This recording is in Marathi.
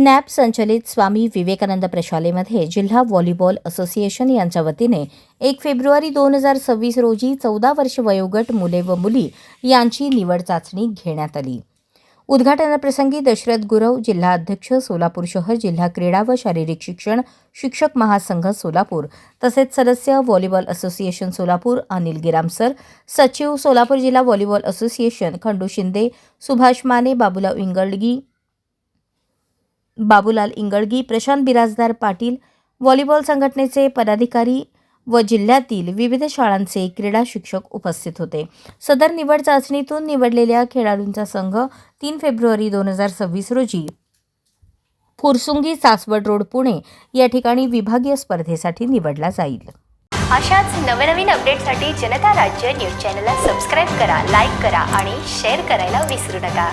नॅप संचलित स्वामी विवेकानंद प्रशालेमध्ये जिल्हा व्हॉलीबॉल असोसिएशन यांच्या वतीने एक फेब्रुवारी दोन हजार सव्वीस रोजी चौदा वर्ष वयोगट मुले व मुली यांची निवड चाचणी घेण्यात आली. उद्घाटनाप्रसंगी दशरथ गुरव जिल्हा अध्यक्ष सोलापूर शहर जिल्हा क्रीडा व शारीरिक शिक्षण शिक्षक महासंघ सोलापूर तसेच सदस्य व्हॉलीबॉल असोसिएशन सोलापूर अनिल गिरामसर सचिव सोलापूर जिल्हा volleyball association Khandu Shinde Subhash Mane Babula Ingalgi Babulal Ingalgi Prashant Birajdar Patil volleyball संघटनेचे पदाधिकारी व जिल्ह्यातील विविध शाळांचे क्रीडा शिक्षक उपस्थित होते. सदर निवड चाचणीतून निवडलेल्या खेळाडूंचा संघ तीन फेब्रुवारी दोन हजार सव्वीस रोजी फुरसुंगी सासवड रोड पुणे या ठिकाणी विभागीय स्पर्धेसाठी निवडला जाईल. अशाच नवनवीन अपडेटसाठी जनता राज्य न्यूज चॅनलला सबस्क्राईब करा लाईक करा आणि शेअर करायला विसरू नका.